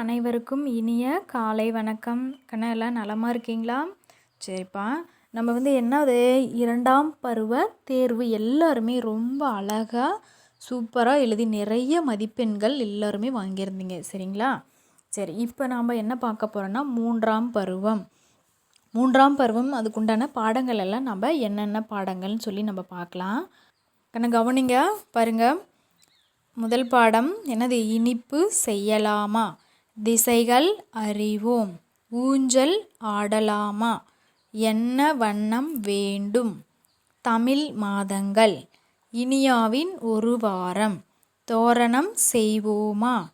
அனைவருக்கும் இனிய காலை வணக்கம். கண்ணா எல்லாம் நலமாக இருக்கீங்களா? சரிப்பா. நம்ம வந்து என்னது? இரண்டாம் பருவ தேர்வு. எல்லாருமே ரொம்ப அழகாக சூப்பராக எழுதி நிறைய மதிப்பெண்கள் எல்லாருமே வாங்கியிருந்தீங்க. சரிங்களா? சரி இப்போ நாம் என்ன பார்க்க போகிறோன்னா மூன்றாம் பருவம். மூன்றாம் பருவம் அதுக்குண்டான பாடங்கள் எல்லாம் நம்ம என்னென்ன பாடங்கள்னு சொல்லி நம்ம பார்க்கலாம். கண்ண கவனிங்க. பாருங்கள் முதல் பாடம் என்னது? இனிப்பு செய்யலாமா? திசைகள் அறிவோம். ஊஞ்சல் ஆடலாமா? என்ன வண்ணம் வேண்டும்? தமிழ் மாதங்கள். இனியாவின் ஒரு வாரம். தோரணம் செய்வோமா?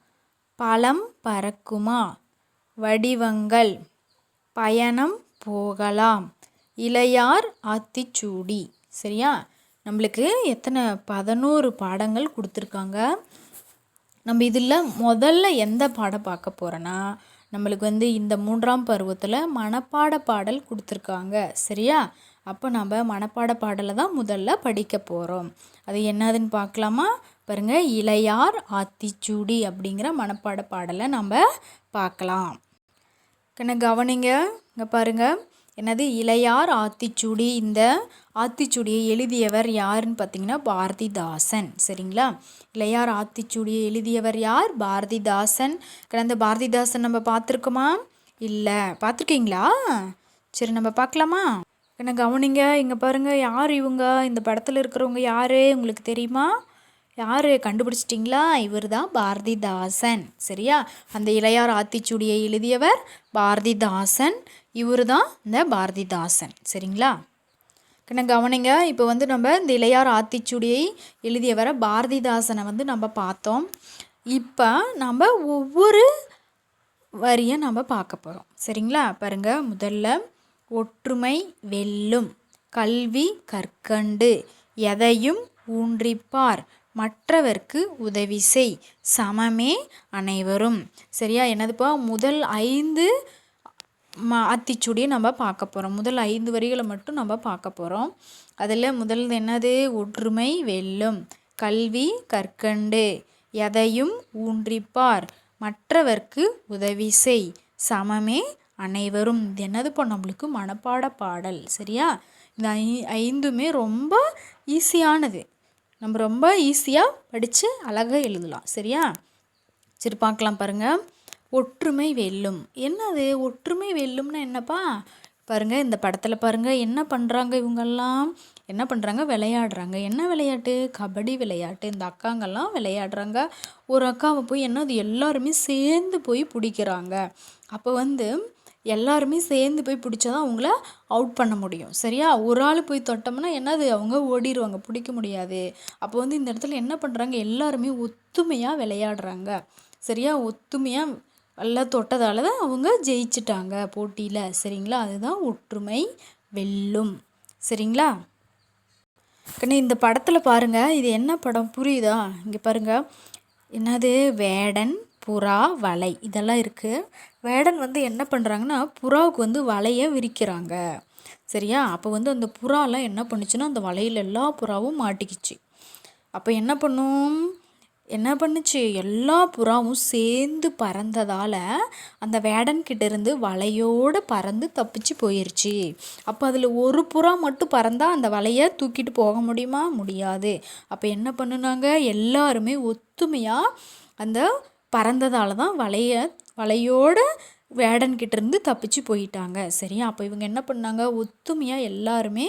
பழம் பறக்குமா? வடிவங்கள். பயணம் போகலாம். இளையார் ஆத்திச்சூடி. சரியா? நம்மளுக்கு எத்தனை? பதினோரு பாடங்கள் கொடுத்துருக்காங்க. நம்ம இதில் முதல்ல எந்த பாடம் பார்க்க போகிறோன்னா நம்மளுக்கு வந்து இந்த மூன்றாம் பருவத்தில் மனப்பாட பாடல் கொடுத்துருக்காங்க. சரியா? அப்போ நம்ம மனப்பாட பாடலை தான் முதல்ல படிக்க போகிறோம் அது என்னதுன்னு பார்க்கலாமா? பாருங்கள் இளையார் ஆத்திச்சூடி அப்படிங்கிற மனப்பாட பாடலை நம்ம பார்க்கலாம். கண்ண கவனிங்க. இங்கே பாருங்கள் என்னது? இளையார் ஆத்திச்சூடி. இந்த ஆத்திச்சூடியை எழுதியவர் யாருன்னு பார்த்தீங்கன்னா பாரதிதாசன். சரிங்களா? இளையார் ஆத்திச்சூடியை எழுதியவர் யார்? பாரதிதாசன். கடந்த பாரதிதாசன் நம்ம பார்த்துருக்கோமா? இல்லை. பார்த்துருக்கீங்களா? சரி நம்ம பார்க்கலாமா? என்ன கவனிங்க இங்கே பாருங்கள் யார் இவங்க? இந்த படத்தில் இருக்கிறவங்க யார்? உங்களுக்கு தெரியுமா? யார்? கண்டுபிடிச்சிட்டிங்களா? இவர் தான் பாரதிதாசன். சரியா? அந்த இளையார் ஆத்திச்சூடியை எழுதியவர் பாரதிதாசன். இவர் தான் இந்த பாரதிதாசன். சரிங்களா? கண்ண கவனிங்க இப்போ வந்து நம்ம இந்த இளையார் ஆத்திச்சுடியை எழுதியவர பாரதிதாசனை வந்து நம்ம பார்த்தோம். இப்போ நம்ம ஒவ்வொரு வரியை நம்ம பார்க்க போகிறோம் சரிங்களா? பாருங்க முதல்ல ஒற்றுமை வெல்லும் கல்வி கற்கண்டு எதையும் ஊன்றிப்பார் மற்றவர்க்கு உதவி செய் சமமே அனைவரும். சரியா? என்னதுப்பா? முதல் ஐந்து ம அத்திச்சுடியை நம்ம பார்க்க போகிறோம் முதல் ஐந்து வரிகளை மட்டும் நம்ம பார்க்க போகிறோம் அதில் முதல் என்னது? ஒற்றுமை வெல்லும் கல்வி கற்கண்டு எதையும் ஊன்றிப்பார் மற்றவர்க்கு உதவி செய் சமமே அனைவரும். இது என்னது இப்போ நம்மளுக்கு? மனப்பாட பாடல் சரியா? இந்த ஐ ஐந்துமே ரொம்ப ஈஸியானது. நம்ம ரொம்ப ஈஸியாக படித்து அழகாக எழுதலாம் சரியா? சரி பார்க்கலாம் பாருங்கள் ஒற்றுமை வெல்லும். என்னது? ஒற்றுமை வெல்லும்னா என்னப்பா? பாருங்கள் இந்த படத்தில் பாருங்கள் என்ன பண்ணுறாங்க இவங்கெல்லாம்? என்ன பண்ணுறாங்க விளையாடுறாங்க. என்ன விளையாட்டு? கபடி விளையாட்டு. இந்த அக்காங்கெல்லாம் விளையாடுறாங்க. ஒரு அக்காவை போய் என்னது எல்லாருமே சேர்ந்து போய் பிடிக்கிறாங்க. அப்போ வந்து எல்லாருமே சேர்ந்து போய் பிடிச்சா தான் அவங்கள அவுட் பண்ண முடியும். சரியா? ஒரு ஆள் போய் தொட்டோம்னா என்னது? அவங்க ஓடிடுவாங்க பிடிக்க முடியாது. அப்போ வந்து இந்த இடத்துல என்ன பண்ணுறாங்க எல்லாருமே ஒத்துமையாக விளையாடுறாங்க. சரியா? ஒத்துமையாக நல்லா தொட்டதால் தான் அவங்க ஜெயிச்சிட்டாங்க போட்டியில். சரிங்களா? அதுதான் ஒற்றுமை வெல்லும். சரிங்களா? கண்ணு இந்த படத்தில் பாருங்கள் இது என்ன படம்? புரியுதா? இங்கே பாருங்கள் என்னது? வேடன் புறா வலை. இதெல்லாம் இருக்குது வேடன் வந்து என்ன பண்ணுறாங்கன்னா புறாவுக்கு வந்து வலையை விரிக்கிறாங்க. சரியா? அப்போ வந்து அந்த புறாலாம் என்ன பண்ணுச்சுன்னா அந்த வலையில் எல்லா புறாவும் மாட்டிக்கிச்சு. அப்போ என்ன பண்ணும்? என்ன பண்ணுச்சு? எல்லா புறாவும் சேர்ந்து பறந்ததால் அந்த வேடன்கிட்ட இருந்து வலையோடு பறந்து தப்பிச்சு போயிடுச்சு அப்போ அதில் ஒரு புறா மட்டும் பறந்தால் அந்த வலையை தூக்கிட்டு போக முடியுமா? முடியாது. அப்போ என்ன பண்ணுனாங்க? எல்லாருமே ஒத்துமையாக அந்த பறந்ததால் தான் வலைய வலையோட வேடன்கிட்ட இருந்து தப்பிச்சு போயிட்டாங்க. சரியா? அப்போ இவங்க என்ன பண்ணாங்க? ஒத்துமையாக எல்லாருமே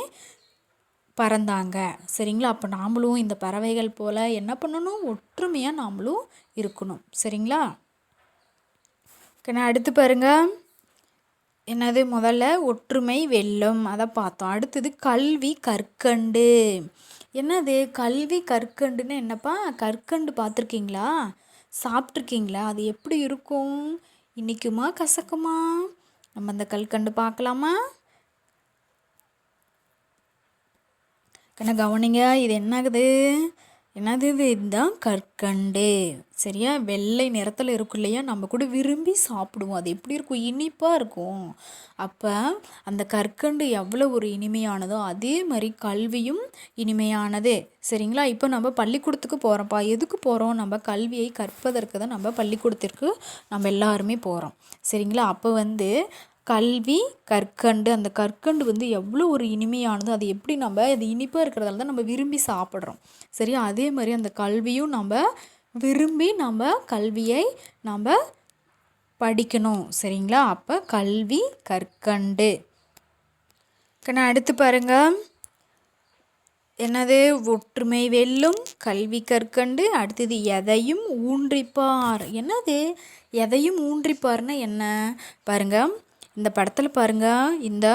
பறந்தாங்க. சரிங்களா? அப்போ நாமளும் இந்த பறவைகள் போல் என்ன பண்ணணும்? ஒற்றுமையாக நாமளும் இருக்கணும். சரிங்களா? நான் அடுத்து பாருங்கள் என்னது முதல்ல? ஒற்றுமை வெள்ளம் அதை பார்த்தோம். அடுத்தது கல்வி கற்கண்டு. என்னது? கல்வி கற்கண்டுன்னு என்னப்பா? கற்கண்டு பார்த்துருக்கீங்களா? சாப்பிட்ருக்கீங்களா அது எப்படி இருக்கும்? இன்றைக்குமா கசக்குமா? நம்ம அந்த கல்கண்டு பார்க்கலாமா? கண்ணா கவனிங்க இது என்னாகுது? என்னது இது? இதுதான் கற்கண்டு. சரியா? வெள்ளை நிறத்தில் இருக்கும் இல்லையா? நம்ம கூட விரும்பி சாப்பிடுவோம். அது எப்படி இருக்கும்? இனிப்பாக இருக்கும். அப்போ அந்த கற்கண்டு எவ்வளோ ஒரு இனிமையானதோ அதே மாதிரி கல்வியும் இனிமையானது. சரிங்களா? இப்போ நம்ம பள்ளிக்கூடத்துக்கு போகிறோம்ப்பா எதுக்கு போகிறோம் நம்ம கல்வியை கற்பதற்கு தான் நம்ம பள்ளிக்கூடத்திற்கு நம்ம எல்லாருமே போகிறோம் சரிங்களா? அப்போ வந்து கல்வி கற்கண்டு. அந்த கற்கண்டு வந்து எவ்வளோ ஒரு இனிமையானது. அது எப்படி நம்ம அது இனிப்பாக இருக்கிறதால தான் நம்ம விரும்பி சாப்பிட்றோம். சரியா? அதே மாதிரி அந்த கல்வியும் நம்ம விரும்பி நம்ம கல்வியை நம்ம படிக்கணும். சரிங்களா? அப்போ கல்வி கற்கண்டு. நான் அடுத்து பாருங்க. என்னது? ஒற்றுமை வெல்லும் கல்வி கற்கண்டு. அடுத்தது எதையும் ஊன்றிப்பார். என்னது? எதையும் ஊன்றிப்பார்னா என்ன? பாருங்கள் இந்த படத்தில் பாருங்க இந்த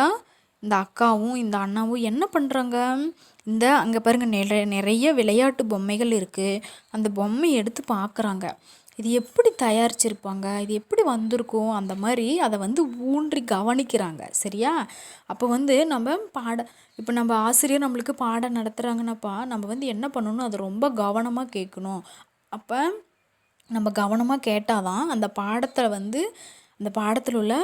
இந்த அக்காவும் இந்த அண்ணாவும் என்ன பண்ணுறாங்க இந்த அங்கே பாருங்க நிறைய நிறைய விளையாட்டு பொம்மைகள் இருக்குது அந்த பொம்மையை எடுத்து பார்க்குறாங்க இது எப்படி தயாரிச்சிருப்பாங்க? இது எப்படி வந்திருக்கும்? அந்த மாதிரி அதை வந்து ஊன்றி கவனிக்கிறாங்க. சரியா? அப்போ வந்து நம்ம பாட இப்போ நம்ம ஆசிரியர் நம்மளுக்கு பாடம் நடத்துகிறாங்கன்னாப்பா நம்ம வந்து என்ன பண்ணணும்? அதை ரொம்ப கவனமாக கேட்கணும். அப்போ நம்ம கவனமாக கேட்டால் தான் அந்த பாடத்தில் வந்து அந்த பாடத்தில் உள்ள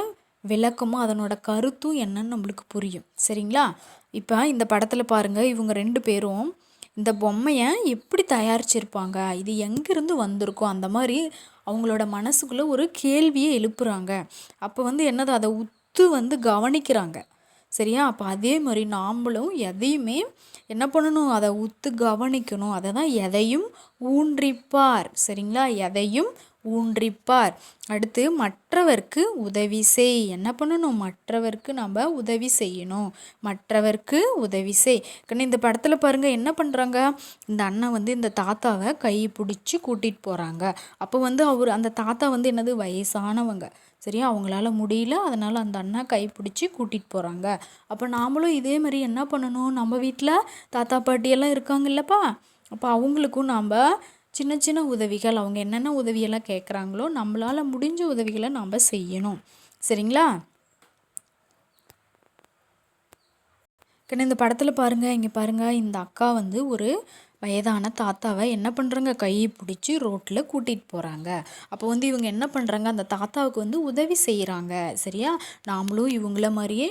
விளக்கமும் அதனோட கருத்தும் என்னன்னு நம்மளுக்கு புரியும். சரிங்களா? இப்போ இந்த படத்தில் பாருங்கள் இவங்க ரெண்டு பேரும் இந்த பொம்மையை எப்படி தயாரிச்சிருப்பாங்க? இது எங்கேருந்து வந்திருக்கும் அந்த மாதிரி அவங்களோட மனசுக்குள்ளே ஒரு கேள்வியை எழுப்புறாங்க. அப்போ வந்து என்னது அதை உத்து வந்து கவனிக்கிறாங்க. சரியா? அப்போ அதே மாதிரி நாம்களும் எதையுமே என்ன பண்ணணும்? அதை உத்து கவனிக்கணும். அதை தான் எதையும் ஊன்றிப்பார். சரிங்களா? எதையும் ஊன்றிப்பார். அடுத்து மற்றவர்க்கு உதவி செய். என்ன பண்ணணும்? மற்றவர்க்கு நம்ம உதவி செய்யணும். மற்றவர்க்கு உதவி செய். கண்ணு இந்த படத்தில் பாருங்கள் என்ன பண்ணுறாங்க இந்த அண்ணன் வந்து இந்த தாத்தாவை கை பிடிச்சி கூட்டிகிட்டு போகிறாங்க அப்போ வந்து அவர் அந்த தாத்தா வந்து என்னது? வயசானவங்க. சரியா? அவங்களால முடியல. அதனால் அந்த அண்ணா கை பிடிச்சி கூட்டிகிட்டு போகிறாங்க அப்போ நாமளும் இதே மாதிரி என்ன பண்ணணும்? நம்ம வீட்டில் தாத்தா பாட்டியெல்லாம் இருக்காங்க இல்லைப்பா அப்போ அவங்களுக்கும் நாம் சின்ன சின்ன உதவிகள் அவங்க என்னென்ன உதவியெல்லாம் கேட்குறாங்களோ நம்மளால் முடிஞ்ச உதவிகளை நாம் செய்யணும். சரிங்களா? கண்ணு இந்த படத்தில் பாருங்கள் இங்கே பாருங்கள் இந்த அக்கா வந்து ஒரு வயதான தாத்தாவை என்ன பண்ணுறாங்க கையை பிடிச்சி ரோட்டில் கூட்டிகிட்டு போகிறாங்க அப்போ வந்து இவங்க என்ன பண்ணுறாங்க அந்த தாத்தாவுக்கு வந்து உதவி செய்கிறாங்க சரியா? நாமளும் இவங்கள மாதிரியே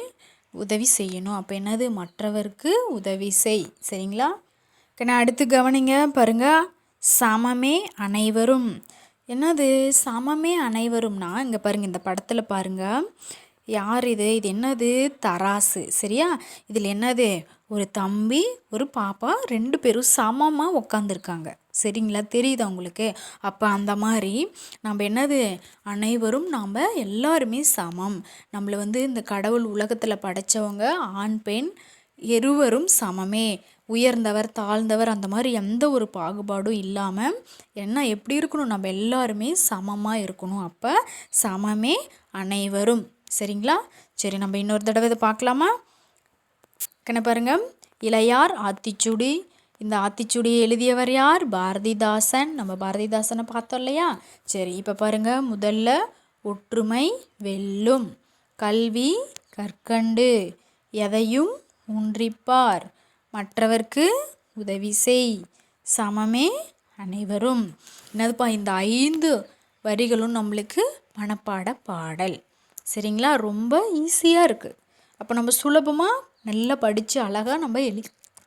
உதவி செய்யணும். அப்போ என்னது? மற்றவருக்கு உதவி செய். சரிங்களா? கண்ணா அடுத்து கவனிங்க பாருங்கள் சமமே அனைவரும். என்னது? சமமே அனைவரும்னா இங்கே பாருங்கள் இந்த படத்தில் பாருங்கள் யார் இது? இது என்னது? தராசு. சரியா? இதில் என்னது? ஒரு தம்பி ஒரு பாப்பா ரெண்டு பேரும் சமமாக உக்காந்துருக்காங்க. சரிங்களா? தெரியுதா உங்களுக்கு? அப்போ அந்த மாதிரி நம்ம என்னது? அனைவரும் நாம் எல்லாருமே சமம். நம்மளை வந்து இந்த கடவுள் உலகத்தில் படைத்தவங்க ஆண் பெண் இருவரும் சமமே. உயர்ந்தவர் தாழ்ந்தவர் அந்த மாதிரி எந்த ஒரு பாகுபாடும் இல்லாமல் என்ன எப்படி இருக்கணும்? நம்ம எல்லாருமே சமமாக இருக்கணும். அப்போ சமமே அனைவரும். சரிங்களா? சரி நம்ம இன்னொரு தடவை இதை பார்க்கலாமா? என்ன பாருங்க. இளையார் ஆத்திச்சுடி. இந்த ஆத்திச்சுடியை எழுதியவர் யார்? பாரதிதாசன். நம்ம பாரதிதாசனை பார்த்தோம் இல்லையா? சரி இப்போ பாருங்க. முதல்ல ஒற்றுமை வெல்லும். கல்வி கற்கண்டு. எதையும் ஊன்றிப்பார். மற்றவர்க்கு உதவி செய். சமமே அனைவரும். என்னதுப்பா இந்த ஐந்து வரிகளும் நம்மளுக்கு மனப்பாட பாடல். சரிங்களா? ரொம்ப ஈஸியாக இருக்குது அப்போ நம்ம சுலபமாக நல்லா படித்து அழகாக நம்ம எழு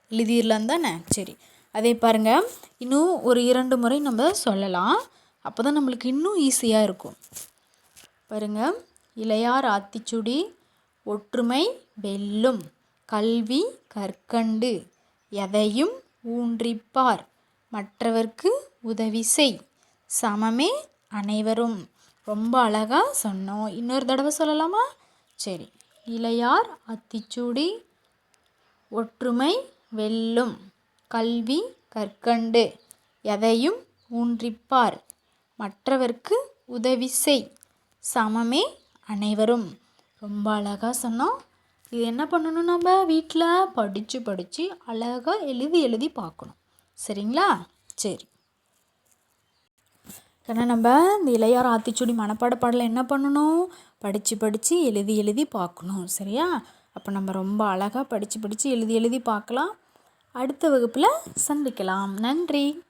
எழுதிடலாம் தானே? சரி. அதே பாருங்கள் இன்னும் ஒரு இரண்டு முறை நம்ம சொல்லலாம். அப்போ தான் நம்மளுக்கு இன்னும் ஈஸியாக இருக்கும். பாருங்கள் இளையார் ஆத்திச்சுடி ஒற்றுமை வெல்லும். கல்வி கற்கண்டு எதையும் ஊன்றிப்பார். மற்றவர்க்கு உதவி செய். சமமே அனைவரும். ரொம்ப அழகாக சொன்னோம். இன்னொரு தடவை சொல்லலாமா? சரி. இளையார் அத்திச்சூடி ஒற்றுமை வெல்லும். கல்வி கற்கண்டு எதையும் ஊன்றிப்பார். மற்றவர்க்கு உதவி செய். சமமே அனைவரும். ரொம்ப அழகாக சொன்னோம். இது என்ன பண்ணணும் நம்ம? வீட்டில் படித்து படித்து அழகாக எழுதி எழுதி பார்க்கணும். சரிங்களா? சரி. ஏன்னா நம்ம இந்த இளையார் ஆத்திச்சூடி மனப்பாட பாடலை என்ன பண்ணணும்? படித்து படித்து எழுதி எழுதி பார்க்கணும். சரியா? அப்போ நம்ம ரொம்ப அழகாக படித்து படித்து எழுதி எழுதி பார்க்கலாம். அடுத்த வகுப்பில் சந்திக்கலாம். நன்றி.